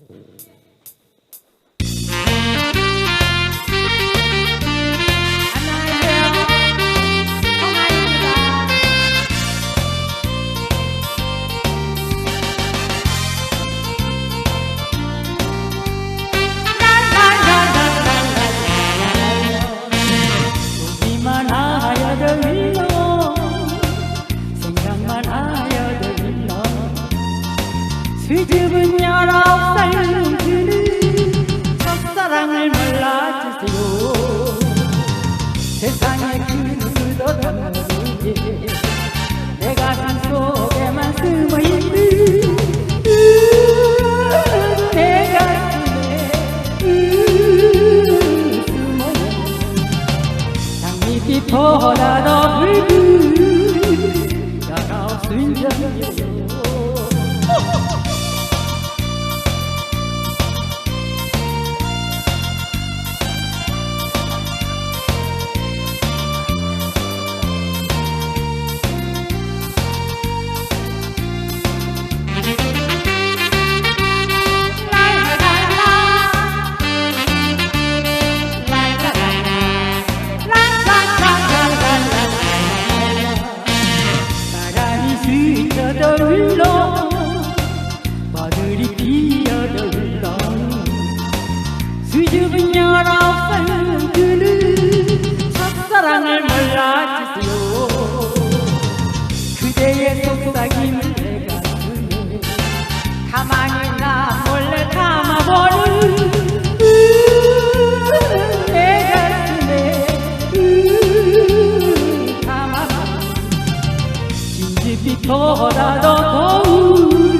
Mm-hmm. 수줍은 열아홉 살 그는 첫사랑을 몰라주세요. 세상에 그 누구도 담아주게 내 가슴 속에만 숨어있는 내 가슴에 장미빛보다 더 붉은 열아홉 순정이요 수줍은 살 그는 첫사랑을 몰라주세요. 그대의 속삭임을 내 가슴에 가만히 나 몰래 담아보는 내 가슴에. 담아보는 진주빛보다 더 더운